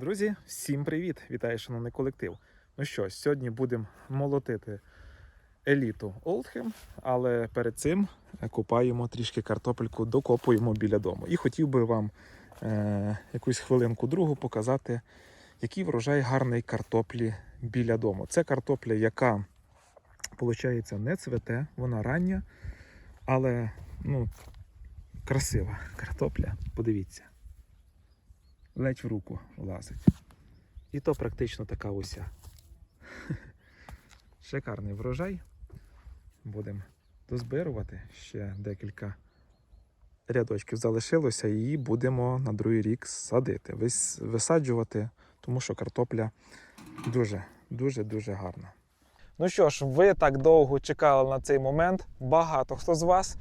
Друзі, всім привіт! Вітаю, шановний колектив. Ну що, сьогодні будемо молотити еліту Олдхем, але перед цим купаємо трішки картопельку, докопуємо біля дому. І хотів би вам е, якусь хвилинку другу показати, який врожай гарний картоплі біля дому. Це картопля, яка, виходить, не цвете, вона рання, але ну, красива картопля. Подивіться ледь в руку влазить. І то практично така уся. Шикарний врожай. Будемо дозбирувати. Ще декілька рядочків залишилося, і будемо на другий рік садити, висаджувати, тому що картопля дуже, дуже, дуже гарна. Ну що ж, ви так довго чекали на цей момент, багато хто з вас.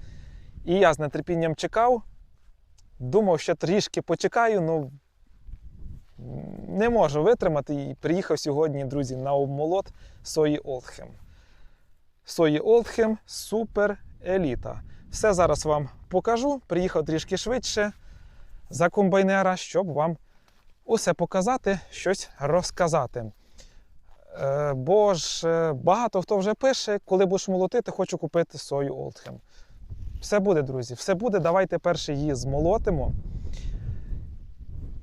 І я з нетерпінням чекав. Думав, що трішки почекаю, ну не можу витримати і приїхав сьогодні, друзі, на обмолот сої Олдхем. Сої Олдхем супер еліта. Все зараз вам покажу. Приїхав трішки швидше за комбайнера, щоб вам усе показати, щось розказати. Е, Бо ж е, багато хто вже пише, коли будеш молотити, хочу купити сою Олдхем. Все буде, друзі, все буде. Давайте перше її змолотимо.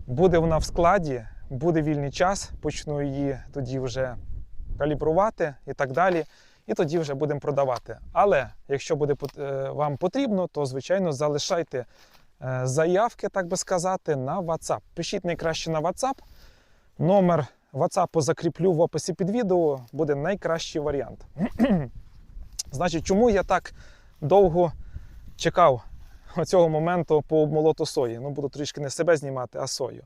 Буде вона в складі, буде вільний час, почну її тоді вже калібрувати і так далі. І тоді вже будемо продавати. Але якщо буде е, вам потрібно, то звичайно залишайте е, заявки, так би сказати, на WhatsApp. Пишіть найкраще на WhatsApp. Номер WhatsApp закріплю в описі під відео, буде найкращий варіант. Значить, чому я так довго чекав цього моменту по обмолоту сої? Ну, буду трішки не себе знімати, а сою.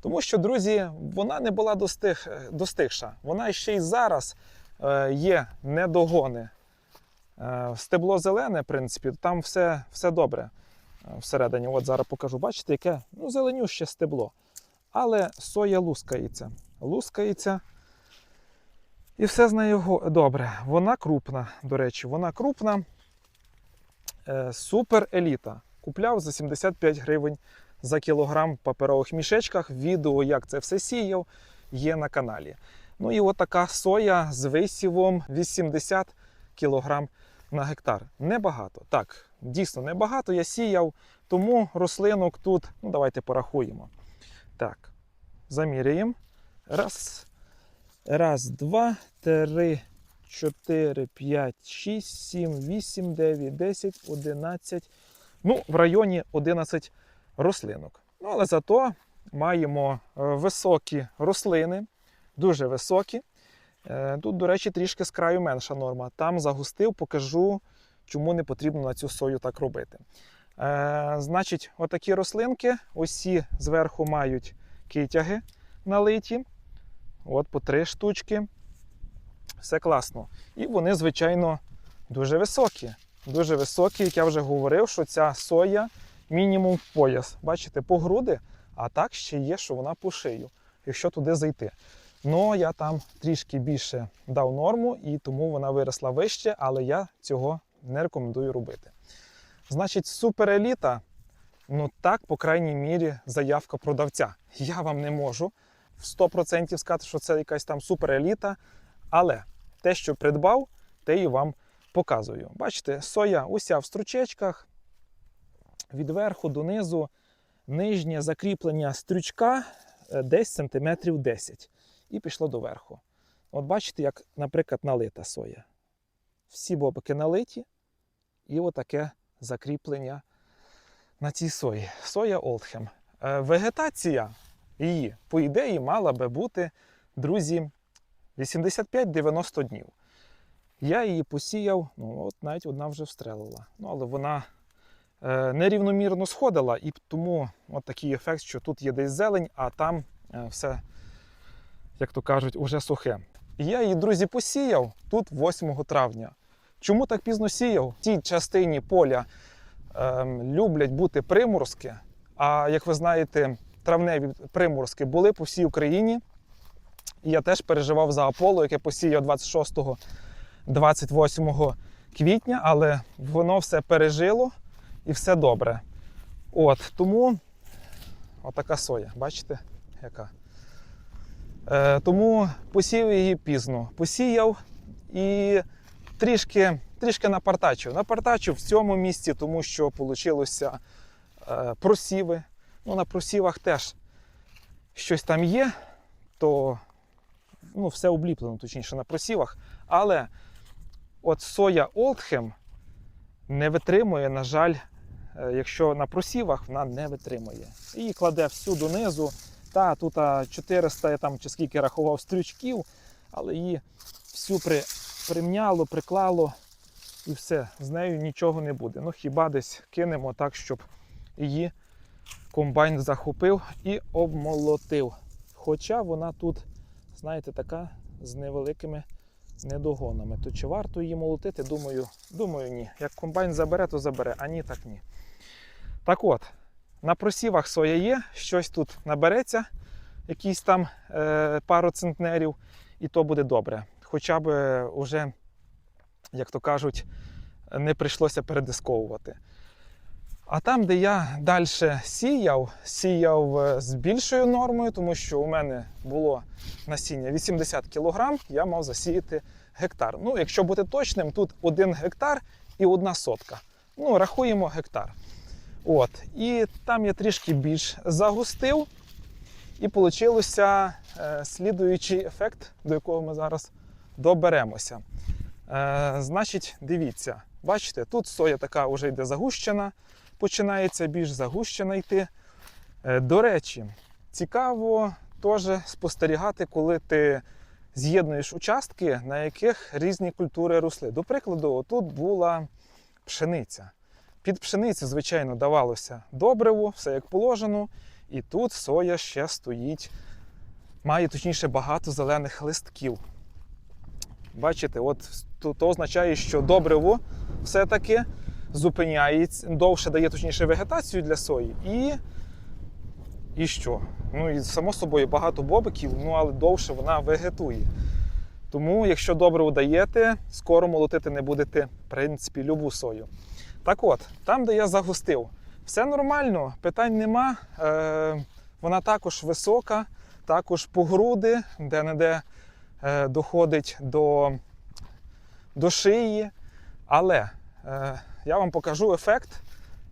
Тому що, друзі, вона не була достиг, достигша. Вона ще й зараз е, є недогони. Е, стебло зелене, в принципі, там все, все добре е, всередині. От зараз покажу. Бачите, яке ну, зеленюще стебло. Але соя лускається. Лускається. І все з нею добре. Вона крупна, до речі, вона крупна. Е, супер еліта. Купляв за 75 гривень за кілограм в паперових мішечках. Відео, як це все сіяв, є на каналі. Ну і от така соя з висівом 80 кілограм на гектар. Небагато. Так, дійсно небагато. Я сіяв, тому рослинок тут, ну давайте порахуємо. Так, заміряємо. Раз, раз, два, три, чотири, п'ять, шість, сім, вісім, дев'ять, десять, одинадцять. Ну, в районі 11 рослинок. Ну, але зато маємо е, високі рослини, дуже високі. Е, Тут, до речі, трішки з краю менша норма. Там загустив, покажу, чому не потрібно на цю сою так робити. Е, Значить, отакі рослинки, усі зверху мають китяги налиті. От по три штучки. Все класно. І вони, звичайно, дуже високі. Дуже високі, як я вже говорив, що ця соя мінімум в пояс. Бачите, по груди, а так ще є, що вона по шию, якщо туди зайти. Ну, я там трішки більше дав норму, і тому вона виросла вище, але я цього не рекомендую робити. Значить, супереліта, ну так, по крайній мірі, заявка продавця. Я вам не можу в 100% сказати, що це якась там супереліта, але те, що придбав, те і вам показую. Бачите, соя уся в стручечках, від верху до низу, нижнє закріплення стрючка е, десь сантиметрів 10 і пішло до верху. От бачите, як, наприклад, налита соя. Всі бобики налиті, і отаке закріплення на цій сої. Соя Олдхем. Е, Вегетація її, по ідеї, мала би бути, друзі, 85-90 днів. Я її посіяв, ну от навіть одна вже встрелила. Ну, але вона е, нерівномірно сходила, і тому от такий ефект, що тут є десь зелень, а там е, все, як то кажуть, уже сухе. І я її, друзі, посіяв тут 8 травня. Чому так пізно сіяв? В тій частині поля ем, люблять бути приморозки. А як ви знаєте, травневі приморозки були по всій Україні. Я теж переживав за Аполло, яке посіяв 26-28 квітня, але воно все пережило і все добре. От, тому отака соя, бачите, яка Е, тому посів її пізно. Посіяв і трішки, трішки напартачив. Напартачив в цьому місці, тому що вийшло е, просіви. Ну, на просівах теж щось там є, то ну, все обліплено, точніше, на просівах. Але от соя Олдхем не витримує, на жаль, е, якщо на просівах вона не витримує. І кладе всю донизу. Та тут 400 я там чи скільки рахував стрючків, але її всю при, примняло, приклало і все. З нею нічого не буде. Ну хіба десь кинемо так, щоб її комбайн захопив і обмолотив. Хоча вона тут, знаєте, така з невеликими недогонами. То чи варто її молотити? Думаю, думаю, ні. Як комбайн забере, то забере, а ні, так ні. Так от, на просівах соя є, щось тут набереться, якісь там е, пару центнерів, і то буде добре. Хоча б вже, як то кажуть, не прийшлося передисковувати. А там, де я далі сіяв, сіяв е, з більшою нормою, тому що у мене було насіння 80 кг, я мав засіяти гектар. Ну, якщо бути точним, тут один гектар і одна сотка. Ну, рахуємо гектар. От. І там я трішки більш загустив, і вийшло е, слідуючий ефект, до якого ми зараз доберемося. Е, значить, дивіться, бачите, тут соя така вже йде загущена, починається більш загущена йти. Е, до речі, цікаво теж спостерігати, коли ти з'єднуєш участки, на яких різні культури росли. До прикладу, тут була пшениця. Під пшеницю, звичайно, давалося добриво, все як положено. І тут соя ще стоїть, має точніше багато зелених листків. Бачите, от то означає, що добриво все-таки зупиняється, довше дає точніше вегетацію для сої. І, і що? Ну і само собою багато бобиків, ну але довше вона вегетує. Тому, якщо добре даєте, скоро молотити не будете, в принципі, любу сою. Так от, там, де я загустив, все нормально, питань нема. Е, вона також висока, також по груди, де-не-де е, доходить до, до шиї. Але я вам покажу ефект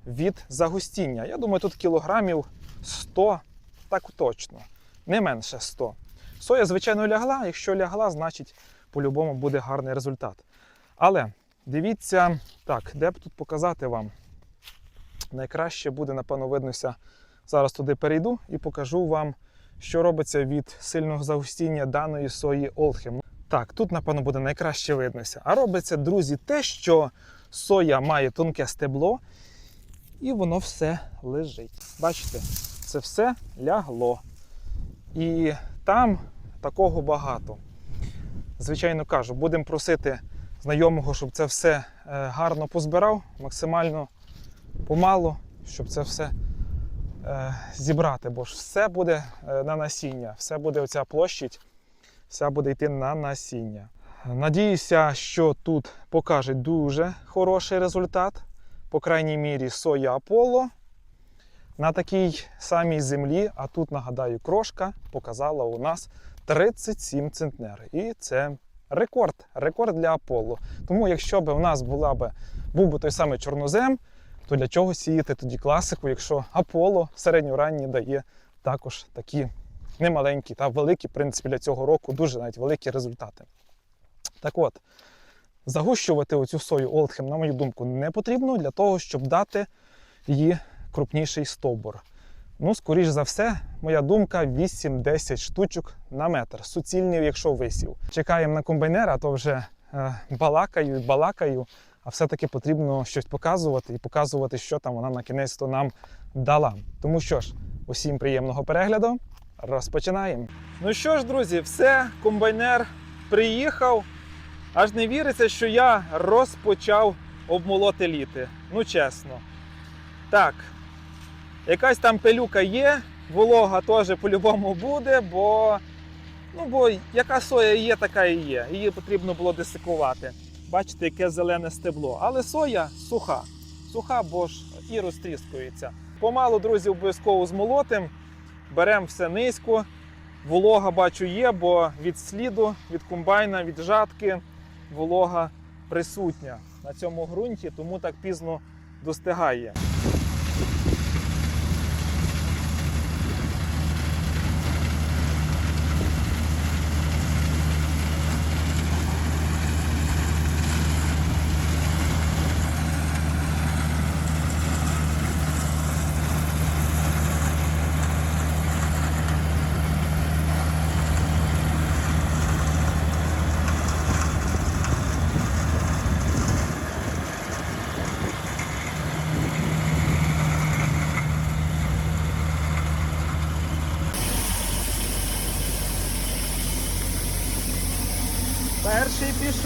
від загустіння. Я думаю, тут кілограмів 100, так точно, не менше 100. Соя, звичайно, лягла. Якщо лягла, значить по-любому буде гарний результат. Але дивіться, так, де б тут показати вам? Найкраще буде, напевно, виднося. Зараз туди перейду і покажу вам, що робиться від сильного загустіння даної сої Олхем. Так, тут, напевно, буде найкраще виднося. А робиться, друзі, те, що соя має тонке стебло, і воно все лежить. Бачите, це все лягло. І там такого багато. Звичайно кажу, будемо просити знайомого, щоб це все е, гарно позбирав, максимально помалу, щоб це все е, зібрати, бо ж все буде е, на насіння, все буде оця площадь, вся буде йти на насіння. Надіюся, що тут покаже дуже хороший результат. По крайній мірі, соя Аполло на такій самій землі, а тут, нагадаю, крошка показала у нас 37 центнер. І це рекорд, рекорд для Аполло. Тому, якщо б у нас була б, був би той самий чорнозем, то для чого сіяти тоді класику, якщо Аполло середньоранній дає також такі немаленькі та великі, в принципі, для цього року дуже навіть великі результати. Так от, загущувати оцю сою Олдхем, на мою думку, не потрібно для того, щоб дати її крупніший стовбур. Ну, скоріш за все, моя думка 8-10 штучок на метр. Суцільний, якщо висів. Чекаємо на комбайнера, то вже е, балакаю і балакаю, а все-таки потрібно щось показувати і показувати, що там вона на кінець то нам дала. Тому що ж, усім приємного перегляду. Розпочинаємо. Ну що ж, друзі, все, комбайнер приїхав. Аж не віриться, що я розпочав обмолоти літи. Ну, чесно. Так, якась там пилюка є, волога теж по-любому буде, бо, ну, бо яка соя є, така і є. Її потрібно було десикувати. Бачите, яке зелене стебло. Але соя суха. Суха, бо ж і розтріскується. Помалу, друзі, обов'язково змолотим. Беремо все низько волога бачу є, бо від сліду, від комбайна, від жатки волога присутня на цьому ґрунті, тому так пізно достигає.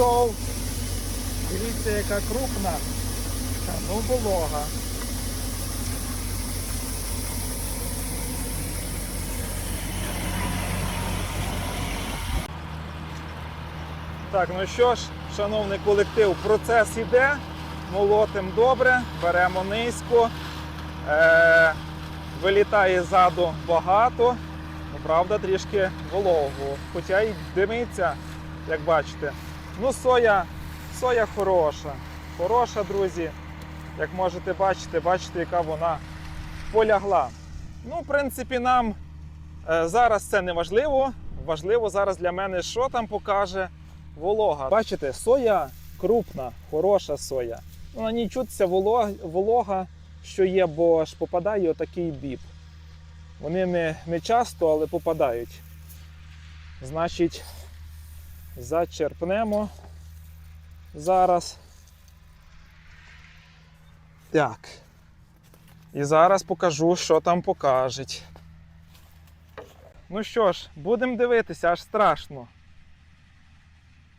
Пішов. Дивіться, яка крупна. Ну, волога. Так, ну що ж, шановний колектив, процес іде. Молотим добре, беремо низько. Е, вилітає ззаду багато. Ну, правда, трішки вологу. Хоча й димиться, як бачите. Ну, соя, соя хороша. Хороша, друзі. Як можете бачити, бачите, яка вона полягла. Ну, в принципі, нам е, зараз це не важливо. Важливо зараз для мене, що там покаже волога. Бачите, соя крупна, хороша соя. Ну, на ній чутися волога, волога, що є, бо ж попадає отакий біб. Вони не, не часто, але попадають. Значить, зачерпнемо зараз. Так. І зараз покажу, що там покажуть. Ну що ж, будемо дивитися, аж страшно.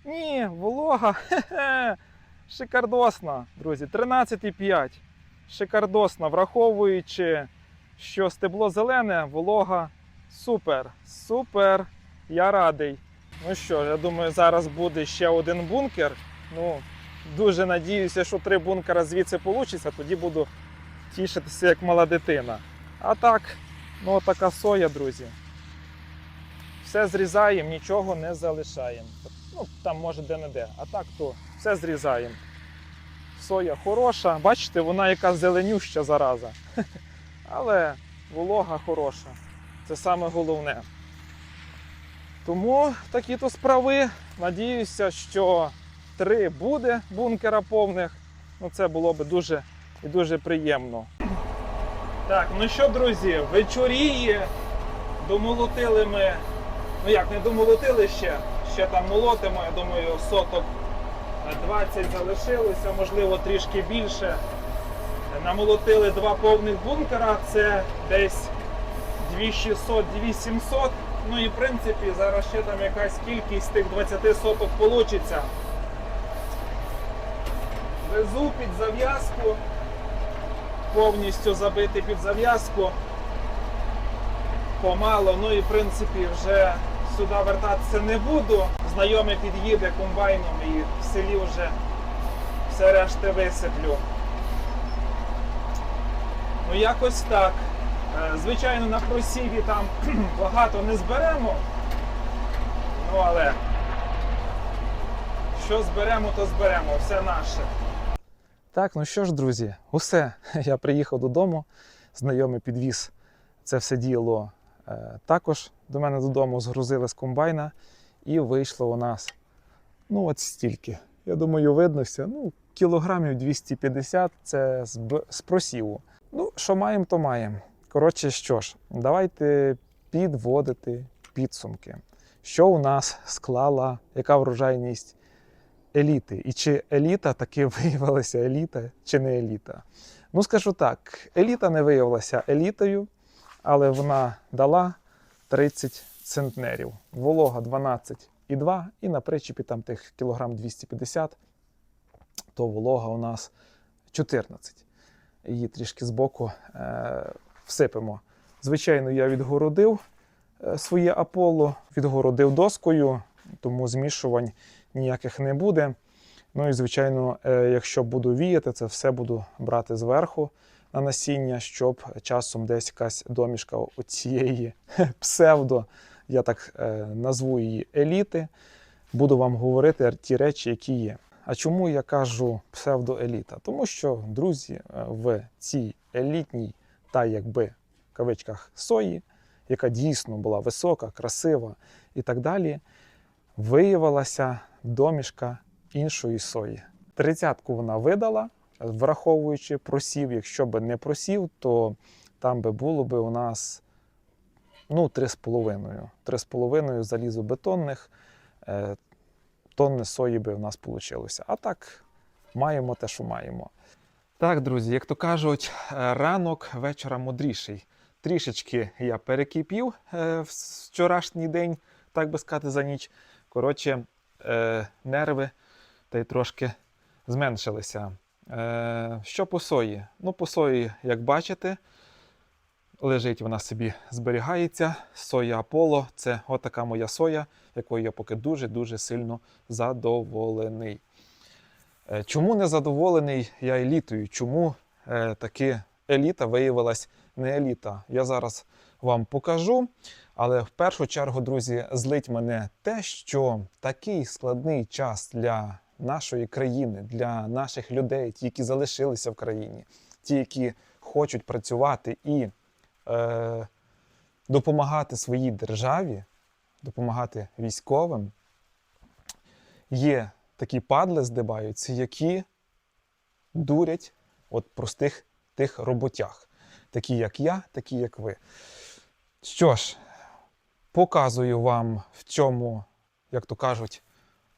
Ні, волога. Хе-хе. Шикардосна, друзі. 13,5. Шикардосна, враховуючи, що стебло зелене, волога супер. Супер. Я радий. Ну що, я думаю, зараз буде ще один бункер. Ну, дуже надіюся, що три бункера звідси вийде, тоді буду тішитися як мала дитина. А так, ну така соя, друзі. Все зрізаємо, нічого не залишаємо. Ну, там може де-не-де. А так то все зрізаємо. Соя хороша. Бачите, вона яка зеленюща зараза. Але волога хороша. Це саме головне. Тому такі то справи. Надіюся, що три буде бункера повних. Ну, це було би дуже і дуже приємно. Так, ну що, друзі, вечоріє. Домолотили ми. Ну як, не домолотили ще, ще там молотимо, я думаю, соток е, 20 залишилося, можливо, трішки більше. Намолотили два повних бункера, це десь 2600-2700. Ну і в принципі зараз ще там якась кількість тих 20 соток вийде. Везу під зав'язку, повністю забити під зав'язку. Помало, ну і в принципі вже сюди вертатися не буду. Знайомий під'їде комбайном і в селі вже все решти висиплю. Ну якось так. Е, Звичайно, на просіві там багато не зберемо. Ну але що зберемо, то зберемо, все наше. Так, ну що ж, друзі, усе. Я приїхав додому, знайомий підвіз це все діло е, також до мене додому, згрузили з комбайна, і вийшло у нас ну от стільки. Я думаю, виднося, ну, кілограмів 250 це з просіву. Ну, що маємо, то маємо. Коротше, що ж, давайте підводити підсумки. Що у нас склала, яка врожайність еліти? І чи еліта таки виявилася еліта, чи не еліта? Ну, скажу так, еліта не виявилася елітою, але вона дала 30 центнерів. Волога 12,2 і на причепі там тих кілограм 250, то волога у нас 14. Її трішки збоку е, всипемо. Звичайно, я відгородив е, своє Аполло, відгородив доскою, тому змішувань ніяких не буде. Ну і, звичайно, е, якщо буду віяти, це все буду брати зверху на насіння, щоб часом десь якась домішка цієї псевдо я так е, назву її еліти, буду вам говорити ті речі, які є. А чому я кажу псевдоеліта? Тому що, друзі, в цій елітній та якби в кавичках сої, яка дійсно була висока, красива і так далі, виявилася домішка іншої сої. Тридцятку вона видала, враховуючи просів. Якщо би не просів, то там би було би у нас ну, 3,5. 3,5 залізобетонних е, тонни сої би у нас вийшло. А так, маємо те, що маємо. Так, друзі, як то кажуть, е, ранок вечора мудріший. Трішечки я перекипів е, вчорашній день, так би сказати, за ніч. Коротше, е, нерви та й трошки зменшилися. Що по сої? Ну, по сої, як бачите, лежить вона собі, зберігається. Соя Аполло це отака моя соя, якою я поки дуже-дуже сильно задоволений. Е, Чому не задоволений я елітою? Чому е, таки еліта виявилась не еліта? Я зараз вам покажу. Але в першу чергу, друзі, злить мене те, що такий складний час для нашої країни, для наших людей, ті, які залишилися в країні, ті, які хочуть працювати і е, допомагати своїй державі, допомагати військовим, є такі падли, здибаються, які дурять от простих тих роботях, такі як я, такі як ви. Що ж, показую вам, в чому, як то кажуть,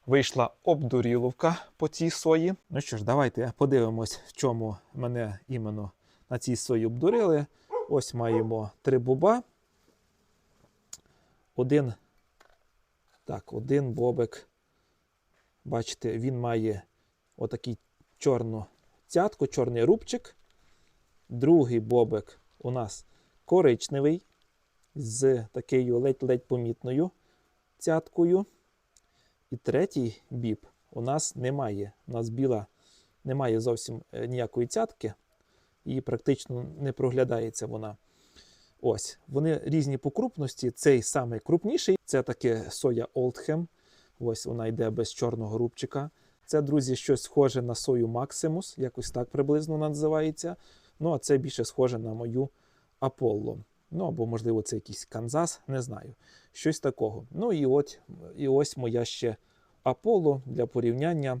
вийшла обдуріловка по цій сої. Ну що ж, давайте подивимось, в чому мене іменно на цій сої обдурили. Ось маємо три буба. Один, так, один бобик. Бачите, він має отакий чорну цятку, чорний рубчик. Другий бобик у нас коричневий з такою ледь-ледь помітною цяткою. І третій біб у нас немає. У нас біла немає зовсім е, ніякої цятки, і практично не проглядається вона. Ось, вони різні по крупності. Цей самий крупніший це таке соя Oldham. Ось вона йде без чорного рубчика. Це, друзі, щось схоже на сою Maximus, якось так приблизно називається. Ну, а це більше схоже на мою Apollo. Ну, або, можливо, це якийсь Канзас, не знаю. Щось такого. Ну і от, і ось моя ще Apollo для порівняння.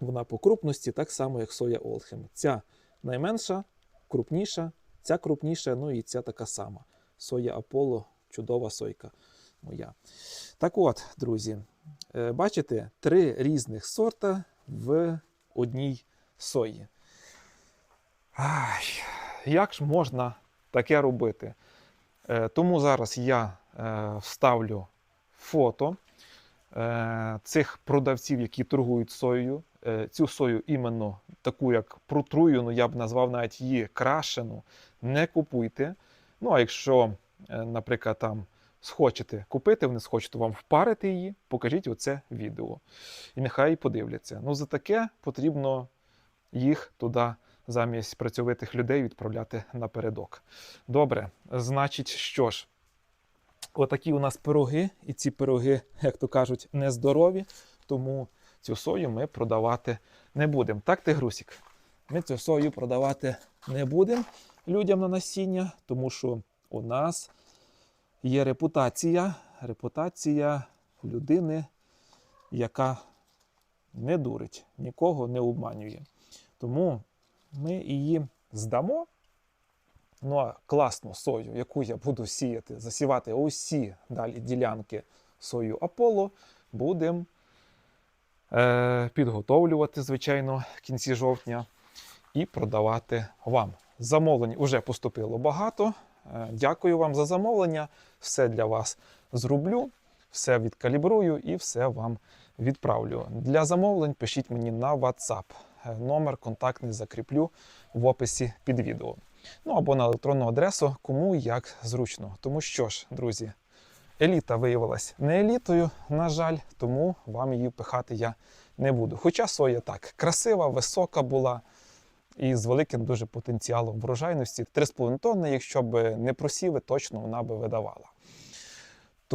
Вона по крупності, так само, як соя Олхем. Ця найменша, крупніша, ця крупніша, ну і ця така сама. Соя Apollo, чудова сойка моя. Так от, друзі, е, бачите, три різних сорта в одній сої. Ай, як ж можна таке робити? Е, Тому зараз я е, вставлю фото цих продавців, які торгують соєю. Цю сою іменно таку, як протруєну, я б назвав навіть її крашену, не купуйте. Ну, а якщо, наприклад, там схочете купити, вони схочуть вам впарити її, покажіть оце відео. І нехай подивляться. Ну, за таке потрібно їх туди замість працьовитих людей відправляти напередок. Добре, значить, що ж, отакі у нас пироги, і ці пироги, як то кажуть, нездорові, тому цю сою ми продавати не будемо. Так, Тигрусік? Ми цю сою продавати не будемо людям на насіння, тому що у нас є репутація, репутація людини, яка не дурить, нікого не обманює. Тому ми її здамо. Ну а класну сою, яку я буду сіяти, засівати усі далі ділянки сою Аполло, будемо е, підготовлювати, звичайно, в кінці жовтня і продавати вам. Замовлень вже поступило багато. Е, дякую вам за замовлення. Все для вас зроблю, все відкалібрую і все вам відправлю. Для замовлень пишіть мені на WhatsApp. Е, Номер контактний закріплю в описі під відео. Ну або на електронну адресу, кому як зручно. Тому що ж, друзі, еліта виявилась не елітою, на жаль, тому вам її пихати я не буду. Хоча соя так красива, висока була і з великим дуже потенціалом врожайності. 3,5 тонни, якщо б не просіви, точно вона би видавала.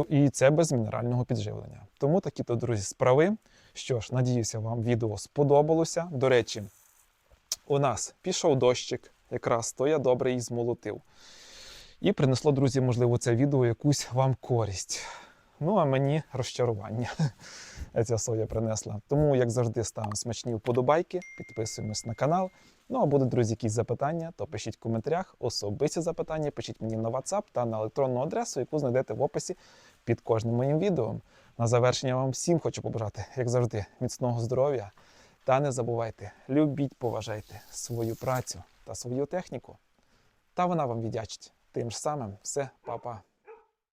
І це без мінерального підживлення. Тому такі то, друзі, справи. Що ж, надіюся, вам відео сподобалося. До речі, у нас пішов дощик, якраз то я добре її змолотив. І принесло, друзі, можливо, це відео якусь вам користь. Ну, а мені розчарування ця соя принесла. Тому, як завжди, ставимо смачні вподобайки, підписуємось на канал. Ну а будуть, друзі, якісь запитання, то пишіть в коментарях. Особисті запитання пишіть мені на WhatsApp та на електронну адресу, яку знайдете в описі під кожним моїм відео. На завершення вам всім хочу побажати, як завжди, міцного здоров'я. Та не забувайте, любіть, поважайте свою працю та свою техніку. Та вона вам віддячить. Тим ж самим все, па-па.